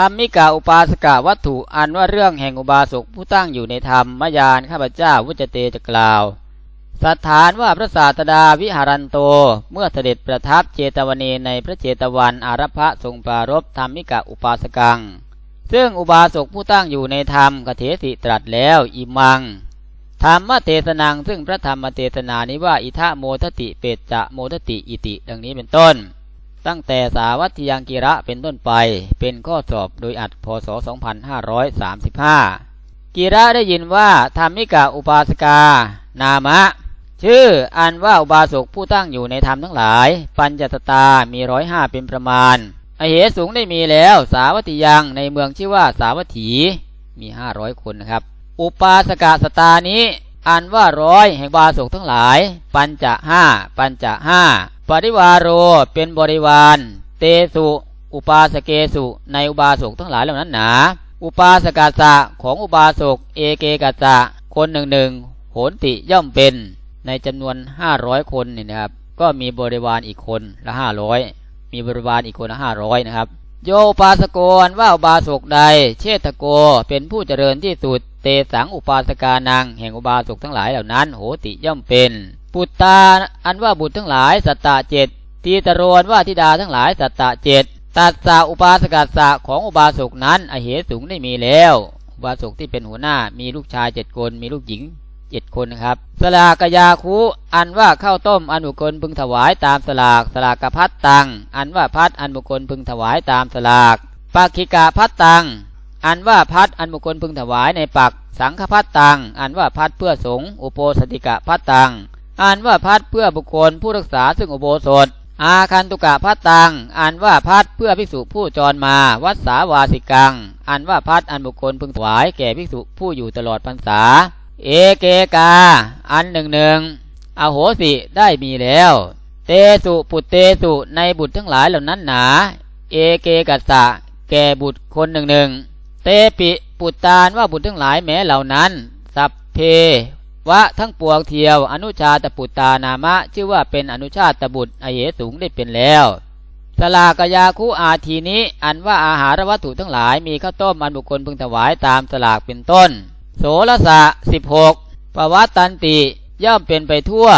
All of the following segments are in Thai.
ธรรมิกาอุปาสกะวัตถุอันว่าเรื่องแห่งอุบาสกผู้ตั้งอยู่ในธรรมมยานข้าพเจ้าวุจเตจะกล่าวสัทธานว่าพระศาสดาวิหารันโต เมื่อเสด็จประทับเจตวันีในพระเจตวันอารพะทรงปรารบธรรมิกะอุปาสกัง ซึ่งอุบาสกผู้ตั้งอยู่ในธรรมกเถสิตรัสแล้วอิมังธรรมเทศนังซึ่งพระธรรมเทศนานี้ว่าอิทะโมทติเปตจะโมทติอิติ ดังนี้เป็นต้น ตั้งแต่สาวัตยังกิระเป็นต้นไป เป็นข้อสอบโดยอัดพศ 2535 กิระได้ยินว่าธรรมิกะอุปาสกา นามะ ชื่ออันว่าอุบาสกผู้ตั้งอยู่ในธรรมทั้งหลาย ปัญจสตามีร้อยห้าเป็นประมาณอเหสูงได้มีแล้วสาวัติยังในเมืองชื่อว่าสาวัตถีมีห้าร้อยคนนะครับ อุปาสกาสตานี้อันว่าร้อยแห่งบาสกทั้งหลาย ปัญจะห้าปัญจะห้า ปริวารโรเป็นบริวาร เตสุ อุปาสเกสุ ในอุบาสกทั้งหลายเหล่านั้นหนา อุปาสกาสะของอุบาสก เอเกกัสะคนหนึ่งหนึ่งโหนติย่อมเป็นในจำนวนห้าร้อยคนนี่นะครับ ก็มีบริวารอีกคนละห้าร้อยมีบริวารอีกคนละห้าร้อยนะครับ โยปาสโกนว่าอุบาสกใด เชตโกเป็นผู้เจริญที่สุด เตสังอุปาสกานังแห่งอุบาสกทั้งหลายเหล่านั้น โหติย่อมเป็น ปุตตาอันว่าบุตรทั้งหลายสัตตะเจ็ดทีตรวนว่าธิดาทั้งหลายสัตตะเจ็ดตัสสะอุปาสกัสสะของอุบาสกนั้นอเหสูงได้มีแล้วอุบาสกที่เป็นหัวหน้ามีลูกชายเจ็ดคนมีลูกหญิงเจ็ดคนนะครับสลากยาคูอันว่าข้าวต้มอันบุคคลพึงถวายตามสลากสลากพัดตัง อันว่าพัดอันบุคคลพึงถวายตามสลากปักขิกาพัดตัง อันว่าพัดอันบุคคลพึงถวายในปักสังฆพัดตัง อันว่าพัดเพื่อสงฆ์อุโปสติกะพัดตัง อันว่าพัดเพื่อบุคคลผู้รักษาซึ่งอุโบสถ อาคันตุกะพัดตังอันว่าพัดเพื่อภิกษุผู้จรมา วัดสาวาสิกังอันว่าพัดอันบุคคลพึงถวายแก่ภิกษุผู้อยู่ตลอดพรรษา เอเกกา อันหนึ่งหนึ่งอโหสิได้มีแล้ว เตสุปุตเตสุในบุตรทั้งหลายเหล่านั้นหนา เอเกกัสสะแก่บุตรคนหนึ่งหนึ่งเตปิปุตตานว่าบุตรทั้งหลายแม้เหล่านั้น สัพเพ วะทั้งปวงเทียว อนุชาตปุตตานามะ ชื่อว่าเป็นอนุชาตบุตรอเหสูงได้เป็นแล้วสลากยาคูอาทีนี้ อันว่าอาหารวัตถุทั้งหลายมีข้าวต้มอันบุคคลพึงถวายตามสลากเป็นต้น โสรสะสิบหกปวัตตันติย่อมเป็นไปทั่ว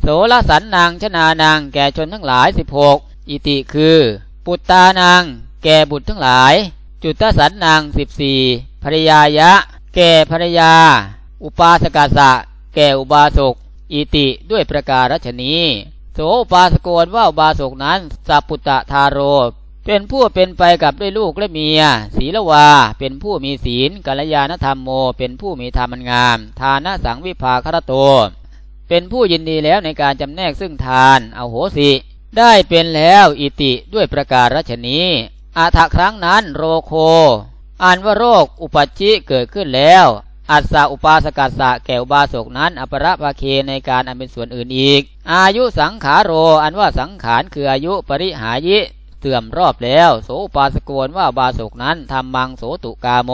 โสรสันนางชนานางแก่ชนทั้งหลายสิบหกอิติคือ ปุตตานางแก่บุตรทั้งหลาย จุตสันนางสิบสี่ภรยายะ แก่ภรยา อุปาสกาสะ แก่อุบาสกอิติด้วยประการฉนีโสปาสโกนว่าอุบาสกนั้นสัพพุตตะทาโร เป็นผู้เป็นไปกับด้วยลูกและเมีย ศีลวา เป็นผู้มีศีลกัลยาณธรรมโม เป็นผู้มีธรรมันงาม ทานะสังวิภาคารโต เป็นผู้ยินดีแล้วในการจำแนกซึ่งทาน เอาโหสิ ได้เป็นแล้วอิติด้วยประการฉนีอาถครั้งนั้นโรโคอันว่าโรคอุปัชชิเกิดขึ้นแล้ว อัสสะอุปาสกัสสะแก่อุบาสกนั้น อปรภาเคในการอันเป็นส่วนอื่นอีก อายุสังขาโร อันว่าสังขารคืออายุปริหายิเสื่อมรอบแล้ว โสอุปาสกวนว่าบาสกนั้นทำมังโสตุกาโม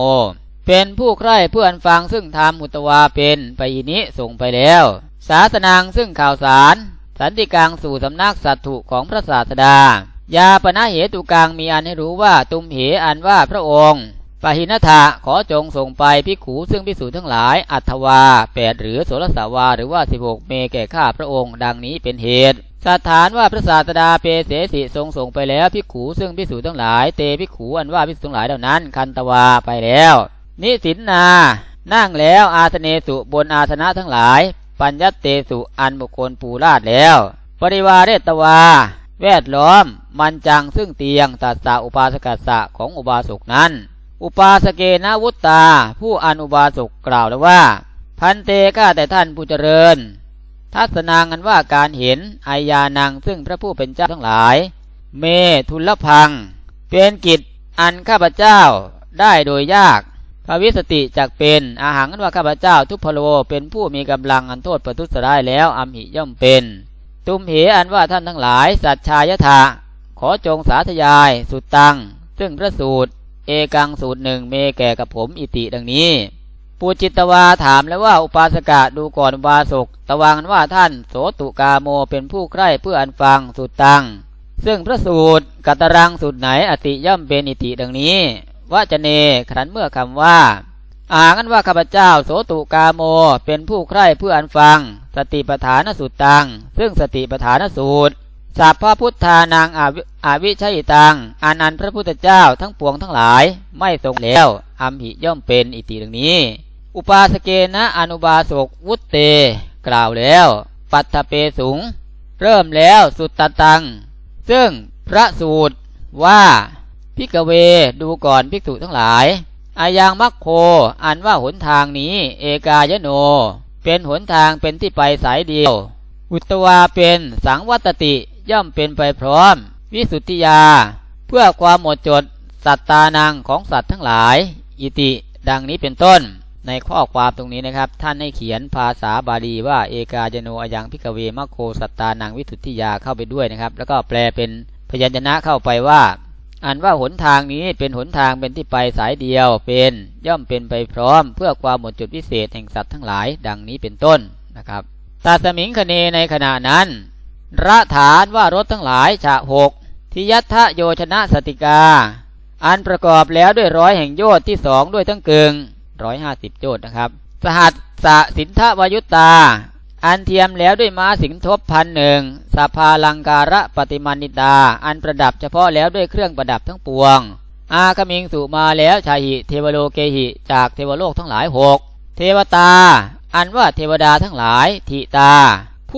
เป็นผู้ใคร่เพื่อนฟังซึ่งทำอุตวาเป็นไปอินิส่งไปแล้ว ศาสนางซึ่งข่าวสาร สันติกังสู่สำนักสัตถุของพระศาสดายาปณะเหตุกังมีอันให้รู้ว่าตุมเหอันว่าพระองค์ ปหินทะขอจงส่งไปพิขูซึ่งพิสูจน์ทั้งหลาย อัตวาแปดหรือโสรสาวาหรือว่าสิบหกเมแก่ข้าพระองค์ดังนี้เป็นเหตุสถานว่าพระศาสดาเปเสสิทรงส่งไปแล้วพิขูซึ่งพิสูจน์ทั้งหลาย เตพิขูอันว่าพิสูจน์ทั้งหลายเหล่านั้น คันตวาไปแล้ว นิสินนานั่งแล้วอาสเนสุบนอาสนะทั้งหลาย ปัญญเตสุอันบุคคลปูราดแล้ว ปริวาเรตวา แวดล้อม มันจังซึ่งเตียงตัสสะอุปาสกัสสะของอุบาสกนั้น อุปาสเกนวุตตา ผู้อันอุบาสกกล่าวแล้วว่า พันเตก้าแต่ท่านผู้เจริญ ทัศนางันว่าการเห็นอายานังซึ่งพระผู้เป็นเจ้าทั้งหลาย เมทุลพัง เป็นกิจอันข้าพเจ้าได้โดยยากภวิสติจักเป็นอาหารนั้นว่าข้าพเจ้าทุพพโลเป็นผู้มีกำลังอันโทษประทุษร้ายแล้วอัมหิย่อมเป็น ตุมเหอันว่าท่านทั้งหลาย สัจชายถะขอจงสาธยาย สุดตัง ซึ่งพระสูตร เอกังสูตรหนึ่งเมแก่กับผมอิติดังนี้ปูจิตวาถามแล้วว่าอุปาสกะดูก่อนอุบาสกตวังว่าท่านโสตุกาโมเป็นผู้ใคร่เพื่ออันฟังสุดตัง ซึ่งพระสูตรกัตรังสูตรไหนอติย่อมเป็นอิติดังนี้ว่าจะเนครันเมื่อคำว่าอ่างันว่าข้าพเจ้าโสตุกาโมเป็นผู้ใคร่เพื่ออันฟัง สติปฐานสุตรตัง ซึ่งสติปฐานสูตร สัพพพุทธานังอาวิชัยตังอานันพระพุทธเจ้าทั้งปวงทั้งหลายไม่ทรงแล้วอัมหิย่อมเป็นอิติดังนี้ อุปาสเกนะอนุบาสกวุตเต กล่าวแล้ว ปัตถเปสุงเริ่มแล้วสุตตตัง ซึ่งพระสูตรว่าพิกเวดูก่อนภิกษุทั้งหลาย อายังมัคโคอันว่าหนทางนี้ เอกายโน เป็นหนทางเป็นที่ไปสายเดียว อุตวาเป็นสังวัตติ ย่อมเป็นไปพร้อม วิสุทธิยา เพื่อความหมดจด สัตตานังของสัตว์ทั้งหลาย อิติดังนี้เป็นต้น ในข้อความตรงนี้นะครับ ท่านให้เขียนภาษาบาลีว่าเอกายโนอยังพิกเวมัคโคสัตตานังวิสุทธิยาเข้าไปด้วยนะครับ แล้วก็แปลเป็นพยัญชนะเข้าไปว่าอันว่าหนทางนี้เป็นหนทางเป็นที่ไปสายเดียวเป็นย่อมเป็นไปพร้อม เพื่อความหมดจุดพิเศษแห่งสัตว์ทั้งหลาย ดังนี้เป็นต้นนะครับตาสมิงคเนในขณะนั้น ระฐานว่ารถทั้งหลายฉะหกทิยัทะโยชนะสติกา อันประกอบแล้วด้วยร้อยแห่งโยชน์ที่สองด้วยทั้งเกึงร้อยห้าสิบโยชน์นะครับ สหัสสะสินทวายุตตา อันเทียมแล้วด้วยม้าสิงทบพันหนึ่งสภาลังการะปฏิมานิตา อันประดับเฉพาะแล้วด้วยเครื่องประดับทั้งปวง อาคมิงสุมาแล้วชาหิเทวโลเกหิจากเทวโลกทั้งหลายหกเทวตา อันว่าเทวดาทั้งหลายทิตา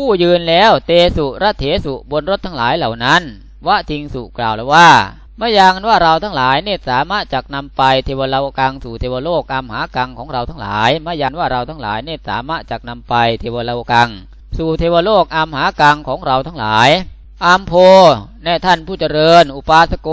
ผู้ยืนแล้วเตสุระเถสุบนรถทั้งหลายเหล่านั้นวะทิงสุกล่าวแล้วว่าเมื่อยังว่าเราทั้งหลายเนี่ยสามารถจักนำไปเทวโลกังสู่เทวโลกอัมหากังของเราทั้งหลายเมื่อยันว่าเราทั้งหลายเนี่ยสามารถจักนำไปเทวโลกัง สู่เทวโลกอัมหากังของเราทั้งหลายอัมโพแน่ท่านผู้เจริญ อุปาสโก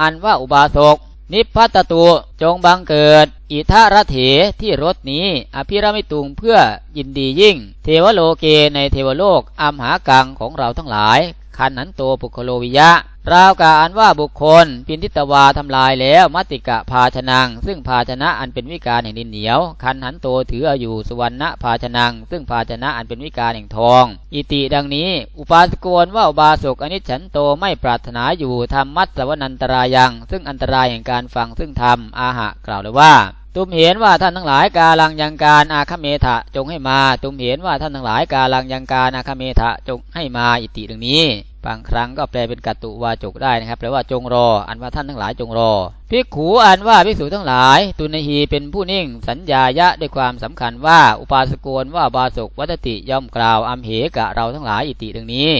อันว่าอุบาสก นิพพัตตุจงบังเกิด อิทารเถที่รถนี้ อภิรมิตุงเพื่อยินดียิ่ง เทวโลเกในเทวโลกอัมหากังของเราทั้งหลาย คันนันโตปุคโลวิยะ ราวกาอันว่าบุคคล ปินทิตวาทำลายแล้วมัติกะภาชนัง ซึ่งภาชนะอันเป็นวิการแห่งดินเหนียวคันหันโตถืออยู่สุวรรณภาชนัง ซึ่งภาชนะอันเป็นวิการแห่งทอง อิติดังนี้ อุปาสกวนว่าอุบาสกอนิจฉันโตไม่ปรารถนาอยู่ทำมัตสวนันตรายัง ซึ่งอันตรายแห่งการฟังซึ่งทำอาหะกล่าวเลยว่า ตุมเห็นว่าท่านทั้งหลายกาลังยังการอาคเมทะจงให้มาตุมเห็นว่าท่านทั้งหลายกาลังยังการอาคเมทะจงให้มาอิติดังนี้บางครั้งก็แปลเป็นกัตตุวาจกได้นะครับแปลว่าจงรอ อันว่าท่านทั้งหลายจงรอพิกขูอันว่าภิกษุทั้งหลาย ตุนหีเป็นผู้นิ่ง สัญญายะด้วยความสำคัญว่าอุปาสกนว่าบาสกวัตติย่อมกล่าวอัมเหกะเราทั้งหลายอิติดังนี้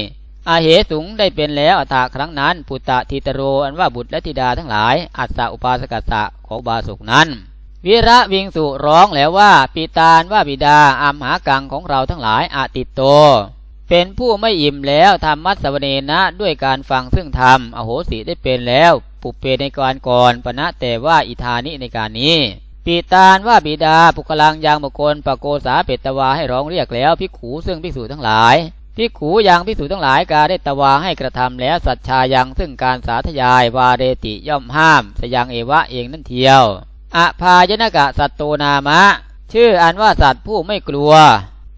อาเหสุงได้เป็นแล้วอัตาครั้งนั้น ปุตตะทิตโรอันว่าบุตรและธิดาทั้งหลาย อัสสะอุปาสกัสสะของบาสกนั้น วิระวิงสุร้องแล้วว่าปีตานว่าบิดาอัมหากังของเราทั้งหลายอาติตโต เป็นผู้ไม่อิ่มแล้วทำมัสวเนนะด้วยการฟังซึ่งธรรมอโหสิได้เป็นแล้วปุเปในการก่อนปณะแต่ว่าอิธานิในการนี้ปีตานว่าบิดาปุกลังยังบุคคลปโกษาเปตวาให้ร้องเรียกแล้วพิกขูซึ่งพิสูจทั้งหลายพิกขูยังพิสูจทั้งหลายกาได้ตวาให้กระทำแล้วสัจชายังซึ่งการสาธยายวาเรติย่อมห้าม สยังเอวะเองนั่นเทียว อภายนกะสัตโตนามะ ชื่ออันว่าสัตว์ผู้ไม่กลัว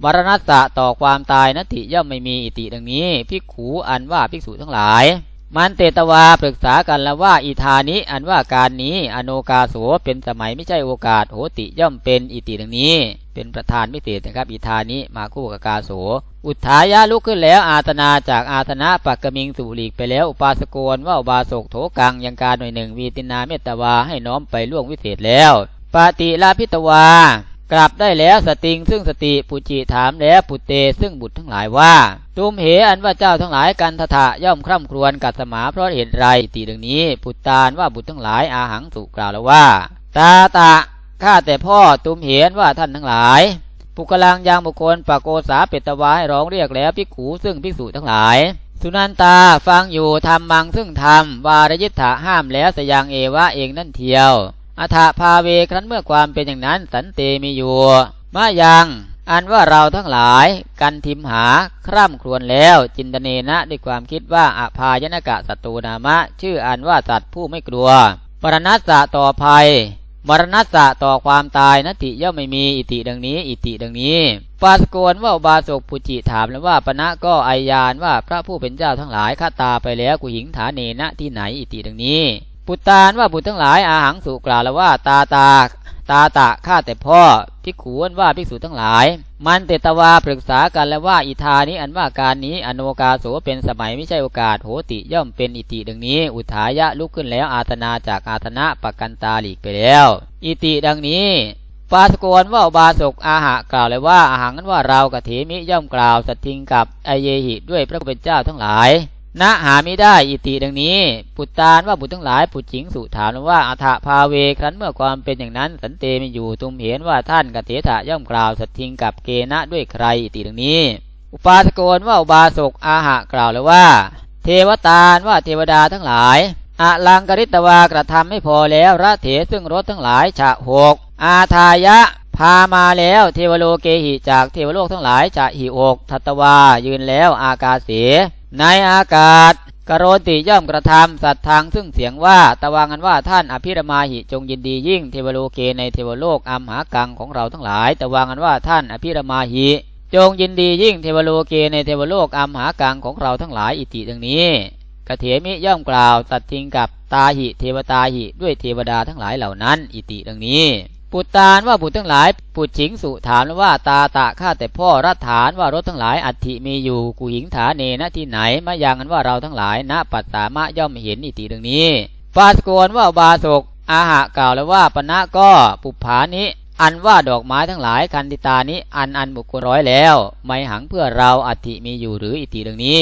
มรณะสะต่อความตายนัตถิย่อมไม่มีอิติดังนี้พิกขูอันว่าภิกษุทั้งหลาย มันเตตวาปรึกษากันแล้วว่าอิธานิอันว่าการนี้ อโนกาโสเป็นสมัยไม่ใช่โอกาสโหติย่อมเป็นอิติดังนี้ เป็นประธานพิเศษนะครับ อิธานิมาคู่กับกาโสอุทายะลุกขึ้นแล้วอาตนาจากอาตนาปักกมิงสุลีกไปแล้ว อุปาสกนว่าอุบาสกโถกังยังการหน่วยหนึ่งวีตินาเมตตวาให้น้อมไปล่วงวิเศษแล้วปาติลาพิตวา กลับได้แล้วสติงซึ่งสติปุจิถามแล้วปุเตซึ่งบุตรทั้งหลายว่าตุมเหอันว่าเจ้าทั้งหลายกันทะย่อมคร่ำครวญกัดสมาเพราะเหตุไรตีดังนี้ปุตตานว่าบุตรทั้งหลายอาหังสุกล่าวแล้วว่า ตาตะข้าแต่พ่อตุมเหนว่าท่านทั้งหลาย ปุกลังยางบุคคลปะโกษาเปตวายร้องเรียกแล้วพิกขูซึ่งพิสูจทั้งหลาย สุนันตาฟังอยู่ทำมังซึ่งทำวารยิทธะห้ามแล้วสยังเอวะเองนั่นเทียว อัฐภาเวครั้นเมื่อความเป็นอย่างนั้นสันเตมีอยู่มายังอันว่าเราทั้งหลายกันทิมหาคร่ำครวญแล้วจินตเนนะด้วยความคิดว่าอภายนกะสัตตูนามะ ชื่ออันว่าสัตว์ผู้ไม่กลัว มรณะสะต่อภัย มรณะสะต่อความตายนติย่อมไม่มีอิติดังนี้ อิติดังนี้ ปาสกวนว่าบาศกปุจิถามแล้วว่าปณะก็อายานว่าพระผู้เป็นเจ้าทั้งหลายข้าตาไปแล้วกุหิงฐานเนนะที่ไหนอิติดังนี้ ปุตตานว่าบุตรทั้งหลายอาหังสุกล่าวแล้วว่า ตาตาตาตะข้าแต่พ่อพิกขูนว่าภิกษุทั้งหลาย มันเตตวาปรึกษากันแล้วว่าอิทานี้อันว่าการนี้อโนกาโสเป็นสมัยไม่ใช่โอกาสโหติย่อมเป็นอิติดังนี้ อุทายะลุกขึ้นแล้วอาตนาจากอาตนะปกันตาหลีกไปแล้ว อิติดังนี้ปาสกรว่าบาศกอาหะกล่าวเลยว่าอาหารนั้นว่าเรากะเถมิย่อมกล่าวสัตทิงกับไอเยหิด้วยพระผู้เป็นเจ้าทั้งหลาย ณหาไม่ได้อิติดังนี้ปุตตานว่าบุตรทั้งหลายปุจจิงสุถามว่าอัฏฐภาเวครั้นเมื่อความเป็นอย่างนั้นสันเตมีอยู่ตุมเห็นว่าท่านกเถถะย่อมกล่าวสัตทิงกับเกณะด้วยใครอิติดังนี้ อุปาสกรว่าอุบาสกอาหะกล่าวเลยว่า เทวตานว่าเทวดาทั้งหลายอะลังกริตวากระทำไม่พอแล้วระเถซึ่งรถทั้งหลายฉะหกอาทายะพามาแล้วเทวโลเกหิจากเทวโลกทั้งหลายจะหิอกทัตวายืนแล้วอากาเส ในอากาศกโรติย่อมกระทำสัตว์ทางซึ่งเสียงว่าตะวังกันว่าท่านอภิรมาหิจงยินดียิ่งเทวโลเกในเทวโลกอัมหากังของเราทั้งหลายตะวังกันว่าท่านอภิรมาหิจงยินดียิ่งเทวโลเกในเทวโลกอัมหากังของเราทั้งหลายอิติดังนี้กเถมิย่อมกล่าวสัตทิงกับตาหิเทวตาหิด้วยเทวดาทั้งหลายเหล่านั้น อิติดังนี้ ปุตตานว่าบุตรทั้งหลาย ปุจฉิงสุถามว่าตาตะข้าแต่พ่อรัฐานว่ารถทั้งหลายอัฐิมีอยู่กุหิงฐานเนณที่ไหนมายังกันว่าเราทั้งหลายณปัสสามะย่อมเห็นอิติดังนี้ปาสโกนว่าบาศกอาหะกล่าวแล้วว่าปณะก็ปุผานิอันว่าดอกไม้ทั้งหลายคันติตานี้อันอันบุคคลร้อยแล้ว ไม่หังเพื่อเราอัฐิมีอยู่หรืออิติดังนี้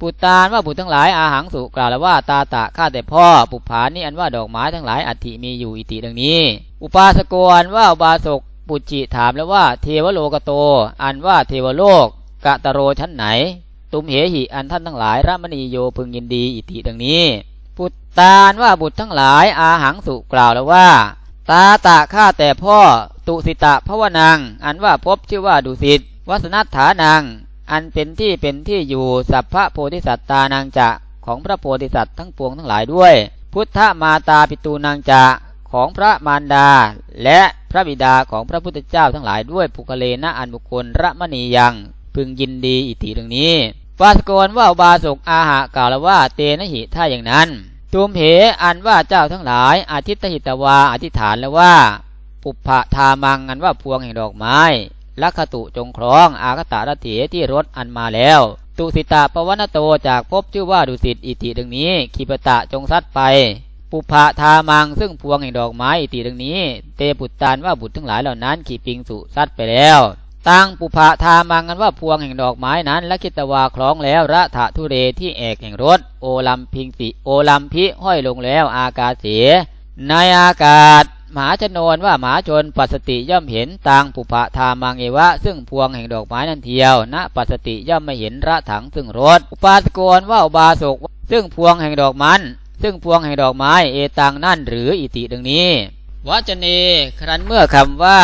ปุตตานว่าบุตรทั้งหลายอาหังสุกล่าวแล้วว่าตาตะข้าแต่พ่อปุผานิอันว่าดอกไม้ทั้งหลายอัฐิมีอยู่อิติดังนี้ อุปาสกรว่าอุบาสกปุจิถามแล้วว่า เทวโลกโต อันว่าเทวโลกกะตะโรชั้นไหน ตุมเหหิอันท่านทั้งหลายรัมณีโยพึงยินดีอิติดังนี้ ปุตตานว่าบุตรทั้งหลายอาหังสุกล่าวแล้วว่า ตาตะข้าแต่พ่อตุสิตะพวนัง อันว่าพบชื่อว่าดุสิตวัสนัฐานัง อันเป็นที่เป็นที่อยู่สัพพะโพธิสัตตานังจะของพระโพธิสัตว์ทั้งปวงทั้งหลายด้วย พุทธมาตาปิตูนังจะของพระมารดา และพระบิดาของพระพุทธเจ้าทั้งหลายด้วยภูคเลนะอันบุคคลระมณียัง พึงยินดีอิติดังนี้วาสกรว่าบาสกอาหะกล่าวว่าเตนะหิถ้าอย่างนั้นตุมเหอันว่าเจ้าทั้งหลาย อาทิตหิตวาอธิษฐานแล้วว่า ปุพพะทามังอันว่าพวงแห่งดอกไม้ ลักขตุจงครอง อากตะระเถที่รถอันมาแล้วตุสิตาปวนโตจากพบชื่อว่าดุสิตอิติดังนี้ขีปตะจงซัดไป ปุพพะทามังซึ่งพวงแห่งดอกไม้อิติดังนี้ เตปุตตานว่าบุตรทั้งหลายเหล่านั้นขีปิงสุซัดไปแล้วตั้งปุพะทามังกันว่าพวงแห่งดอกไม้นั้นและคิตวาคล้องแล้วระถะทุเรที่เอกแห่งรถ โอลัมพิงสิโอลัมพิห้อยลงแล้วอากาเสในอากาศ หมาชนวนว่าหมาชนปัสสติย่อมเห็นตังปุพะทามังเอวะ ซึ่งพวงแห่งดอกไม้นั่นเทียวณปัสสติย่อมไม่เห็นระถังซึ่งรถอุปาสกรว่าอุบาสกซึ่งพวงแห่งดอกมัน ซึ่งพวงแห่งดอกไม้เอตังนั่นหรืออิติดังนี้วัจเนครั้นเมื่อคำว่า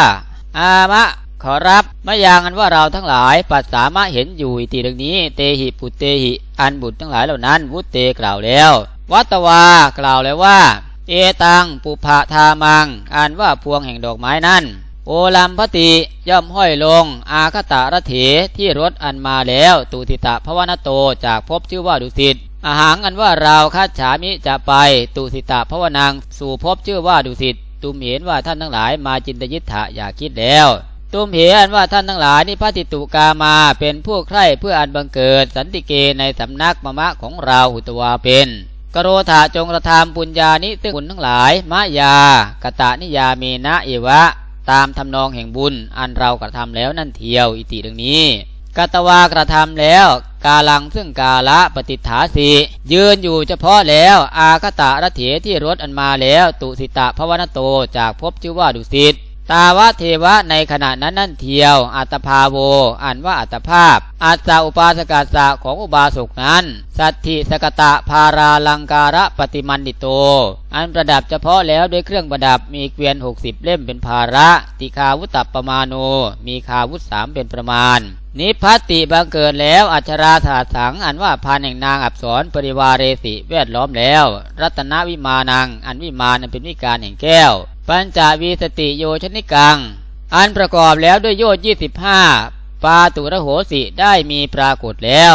อามะขอรับมะยางอันว่าเราทั้งหลาย ปัสสามะเห็นอยู่อิติดังนี้ เตหิปุเตหิ อันบุตรทั้งหลายเหล่านั้น วุตเตกล่าวแล้ว วัตวากล่าวแล้วว่า เอตังปุภะทามัง อ่านว่าพวงแห่งดอกไม้นั้น โอลัมพติย่อมห้อยลง อาคตะระเถที่รถอันมาแล้ว ตุติตะภวนโตจากพบชื่อว่าดุสิตอาหารอันว่าเราคัดฉามิจะไป ตุสิตะภวนังสู่พบชื่อว่าดุสิตตุมเห็นว่าท่านทั้งหลายมาจินตยิทธะอย่าคิดแล้วตุมเห็นว่าท่านทั้งหลายนิพติตุกามาเป็นผู้ใคร่เพื่ออันบังเกิด สันติเกในสำนักมะมะของเราหุตวาเป็น กโรธาจงกระทำปุญญานิตึงบุญทั้งหลายมะยากตะนิยาเมนะเอวะ ตามทำนองแห่งบุญ อันเรากระทำแล้วนั่นเทียวอิติดังนี้กตวากระทำแล้ว กาลังซึ่งกาละปฏิฐาสียืนอยู่เฉพาะแล้ว อาคตะระเถที่รถอันมาแล้ว ตุสิตะภวนโตจากพบชื่อว่าดุสิต ตาวะเทวะในขณะนั้นนั่นเทียว อัตภาโว อ่านว่าอัตภาพ อัตตาอุปาสกัสสะของอุบาสกนั้น สัตถิสกตะพาราลังการะปฏิมันดิโต อันประดับเฉพาะแล้วด้วยเครื่องประดับมีเกวียนหกสิบเล่มเป็นภาระ ติคาวุตตปมาโน มีคาวุตสามเป็นประมาณ นิพัติบังเกิดแล้ว อัชราถาสัง อันว่าพานแห่งนางอับสรปริวาเรสิแวดล้อมแล้ว รัตนวิมานัง อันวิมานเป็นวิการแห่งแก้ว ปัญจวีสติโยชนิกัง อันประกอบแล้วด้วยโยชยี่สิบห้าปาตุระโหสิได้มีปรากฏแล้ว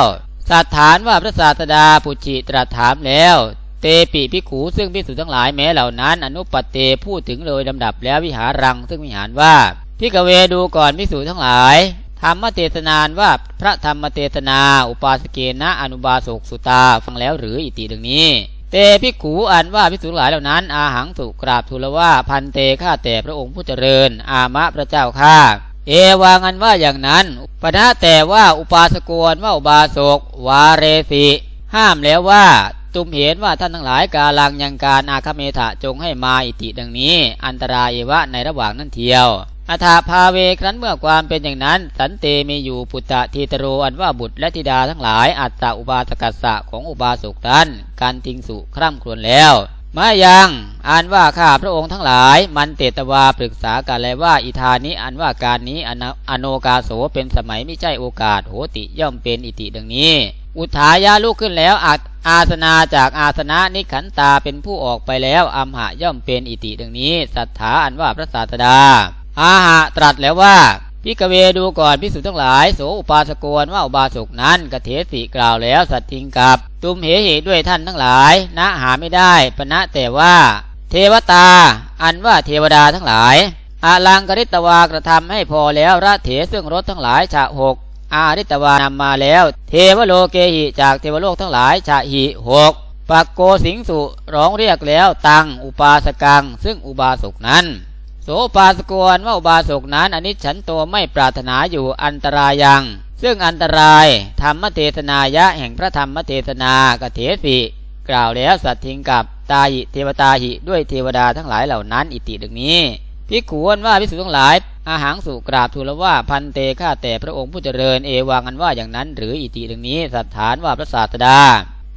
สัตฐานว่าพระศาสดาปุจิตรัสถามแล้ว เตปิพิขูซึ่งพิสุทั้งหลายแม้เหล่านั้น อนุปเตพูดถึงโดยลำดับแล้ววิหารังซึ่งวิหารว่าพิกเวดูก่อนพิสุทั้งหลาย ธรรมเทศนานว่าพระธรรมเทศนา อุปาสเกนะอนุบาสกสุตาฟังแล้วหรืออิติดังนี้ เตพิขูอันว่าพิสุหลายเหล่านั้น อาหังสุกราบทูลว่าพันเตข้าแต่พระองค์ผู้เจริญ อามะพระเจ้าข้าเอวางันว่าอย่างนั้นปณะแต่ว่าอุปาสกวนว่าอุบาสกวาเรสิห้ามแล้วว่าตุมเห็นว่าท่านทั้งหลายกาลังยังการอาคเมถะจงให้มาอิติดังนี้ อันตรายเอวะในระหว่างนั้นเทียว อัฐาภาเวครั้นเมื่อความเป็นอย่างนั้น สันเตมีอยู่ปุตตะทีตโรอันว่าบุตรและธิดาทั้งหลาย อัตตาอุบาสกัสสะของอุบาสกท่านการทิงสุคร่ำครวญแล้วมายังอ่านว่าข้าพระองค์ทั้งหลาย มันเตตวาปรึกษากันเลยว่าอิธานิอันว่าการนี้อโนกาโสเป็นสมัยไม่ใช่โอกาสโหติย่อมเป็นอิติดังนี้ อุทายาลุกขึ้นแล้วอาอาสนาจากอาสนะนิขันตาเป็นผู้ออกไปแล้วอัมหะย่อมเป็นอิติดังนี้ สัทธาอันว่าพระศาสดา อาหะตรัสแล้วว่าพิกเวดูก่อนพิสุทั้งหลายโสอุปาสกวนว่าอุบาสกนั้นกเทสิกล่าวแล้วสัตทิงกับ ตุมเหหิด้วยท่านทั้งหลายณหาไม่ได้ปณะแต่ว่า เทวตา อันว่าเทวดาทั้งหลาย อาลังกริตวากระทำให้พอแล้วระเถซึ่งรถทั้งหลายฉะหกอาริตวานำมาแล้ว เทวโลเกหิจากเทวโลกทั้งหลายฉะหิหกปักโกสิงสุร้องเรียกแล้วตังอุปาสกัง ซึ่งอุบาสกนั้น ปาสกวนว่าอุบาสกนั้นอนิจฉันตัวไม่ปรารถนาอยู่อันตรายัง ซึ่งอันตรายธรรมเทศนายะแห่งพระธรรมเทศนากเถสิกล่าวแล้วสัตทิงกับตาหิเทวตาหิด้วยเทวดาทั้งหลายเหล่านั้น อิติดังนี้พิขวนว่าพิสุทั้งหลาย อาหารสุกราบทูลว่าพันเตฆ่าแต่พระองค์ผู้เจริญเอวังกันว่าอย่างนั้น หรืออิติดังนี้สัทฐานว่าพระศาสดา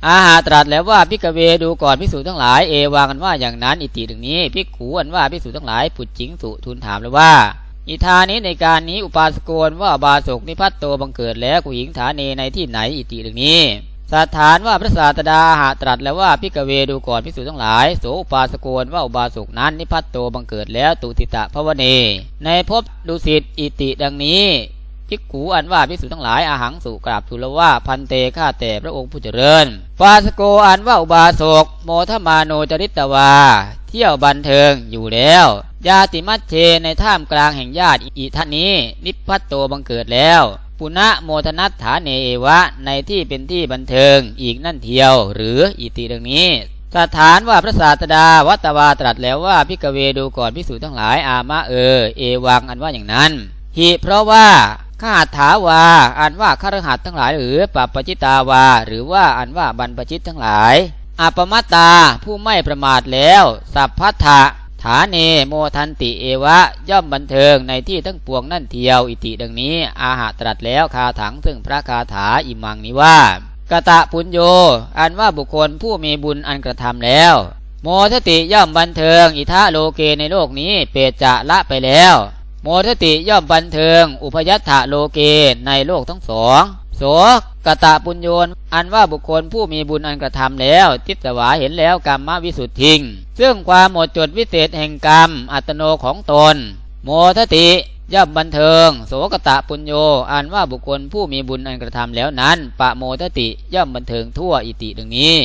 อาหาตรัสแล้วว่าพิกเวดูก่อนพิสูจทั้งหลายเอวากันว่าอย่างนั้น อิติถึงนี้พิกขูอันว่าพิสูจทั้งหลายผุดจิงสุทูลถามเลยว่า อิทานี้ในการนี้อุปาสกนว่าบาสกนิพัตโตบังเกิดแล้วกุหญิงฐานเนในที่ไหนอิติถึงนี้สถานว่าพระศาสดาหาตรัสแล้วว่าพิกเวดูก่อนพิสูจทั้งหลายโสอุปาสกนว่าอุบาสกนั้นนิพัตโตบังเกิดแล้วตุติตะภวเน ในภพดุสิตอิติดังนี้ ภิกขูอันว่าภิกษุทั้งหลายอาหังสุกราบทูลว่าพันเตฆ่าแต่พระองค์ผู้เจริญปาสโกอันว่าอุบาสกโมทมาโนจริตวา เที่ยวบันเทิงอยู่แล้วญาติมัชเชในท่ามกลางแห่งญาติอิท่านนี้ นิพพัตโตบังเกิดแล้วปุณะโมทนัตฐานเนเอวะในที่เป็นที่บันเทิงอีกนั่นเทียว หรืออิติดังนี้สถานว่าพระศาสดาวัตวาตรัสแล้วว่าพิกเวดูก่อนพิสูจทั้งหลายอามะเออ เอวังอันว่าอย่างนั้นหิเพราะว่า ข้าถาวาอันว่าข้ารหัสทั้งหลาย หรือปัปปจิตาวา หรือว่าอันว่าบรรพชิตทั้งหลายอัปมัตตาผู้ไม่ประมาทแล้ว สัพพัทธะฐานเนโมทันติเอวะ ย่อมบันเทิงในที่ทั้งปวงนั่นเทียว อิติดังนี้ อาหาตรัสแล้วคาถังซึ่งพระคาถาอิมังนี้ว่ากะตะปุญโย อันว่าบุคคลผู้มีบุญอันกระทำแล้ว โมทติย่อมบันเทิง อิทะโลเกในโลกนี้ เปรจะละไปแล้ว โมทติย่อมบันเทิง อุพยัตถะโลเกในโลกทั้งสองโสกตะปุญโยนอันว่าบุคคลผู้มีบุญอันกระทำแล้ว ทิสวาเห็นแล้วกรรมวิสุทธิง ซึ่งความหมดจดวิเศษแห่งกรรม อัตโนของตน โมทติย่อมบันเทิง โสกตะปุญโยอันว่าบุคคลผู้มีบุญอันกระทำแล้วนั้น ปะโมทติย่อมบันเทิงทั่วอิติดังนี้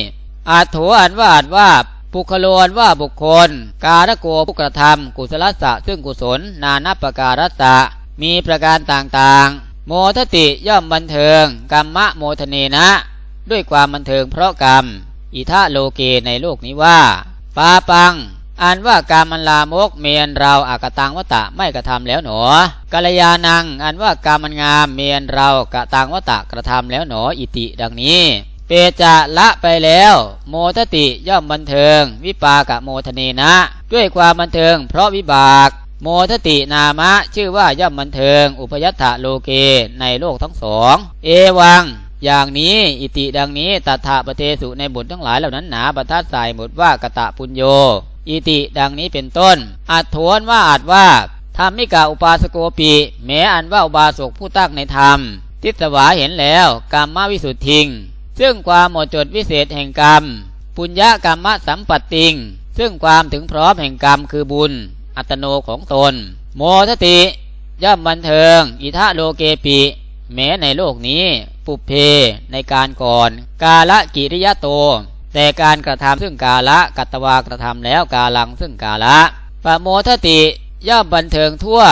อาโถอันว่าอันว่า ปุคโลนว่าบุคคล การโกผู้กระทำกุศลสะซึ่งกุศล นานับประการสะมีประการต่างๆ โมทติย่อมบันเทิงกรรมะโมทเนนะ ด้วยความบันเทิงเพราะกรรม อิทะโลเกในโลกนี้ว่าปาปังอันว่าการมันลามกเมียนเราอากตังวตะไม่กระทำแล้วหนอกัลยาณังอันว่าการมันงามเมียนเรากะตังวตะกระทำแล้วหนออิติดังนี้ เปจะละไปแล้ว โมทติย่อมบันเทิง วิปากะโมทเนนะ ด้วยความบันเทิง เพราะวิบาก โมทตินามะ ชื่อว่าย่อมบันเทิง อุปยัตถะโลเกในโลกทั้งสอง เอวัง อย่างนี้อิติดังนี้ตัถาปเทสุในบุญทั้งหลายเหล่านั้นหนาบรรทัดใส่หมดว่ากะตะปุญโย อิติดังนี้เป็นต้น อัดทวนว่าอาจว่าธรรมิกาอุปาสโกปีแม้อันว่าอุบาสกผู้ตั้งในธรรม ทิศวาเห็นแล้วกรรมวิสุทธิง ซึ่งความหมดจดวิเศษแห่งกรรม ปุญญกรรมสัมปติง ซึ่งความถึงพร้อมแห่งกรรมคือบุญ อัตโนของตน โมทติ ย่อมบันเทิง อิทะโลเกปิ แม้ในโลกนี้ ปุเพ ในการก่อน กาละกิริยโต แต่การกระทำซึ่งกาละกัตวากระทำแล้วกาลังซึ่งกาละปะโมทติย่อมบันเทิงทั่ว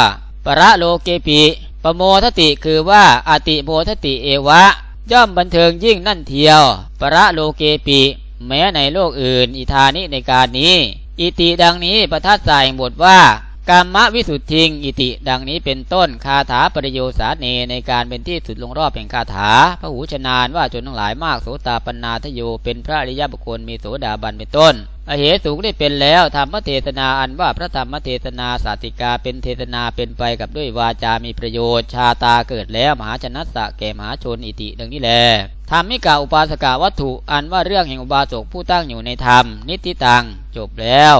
ประโลเกปิปะโมทติคือว่าอติโมทติเอวะ ย่อมบันเทิงยิ่งนั่นเทียว ประโลเกปิ แม้ในโลกอื่น อิธานิในการนี้ อิติดังนี้ประทัดใส่บทว่า กรรมวิสุทธิงอิติ ดังนี้เป็นต้นคาถาปริโยสาเนในการเป็นที่สุดลงรอบแห่งคาถาพระหูชนานว่าจนทั้งหลายมากโสตาปนาทโยเป็นพระอริยบุคคลมีโสดาบันเป็นต้นอเหสูงได้เป็นแล้วธรรมเทศนาอันว่าพระธรรมเทศนาสาติกาเป็นเทศนาเป็นไปกับด้วยวาจามีประโยชน์ ชาตาเกิดแล้วมหาชนัสสะแก่มหาชนอิติดังนี้แลธรรมิกาอุปาสกาวัตถุอันว่าเรื่องแห่งอุบาสกผู้ตั้งอยู่ในธรรมนิติตังจบแล้ว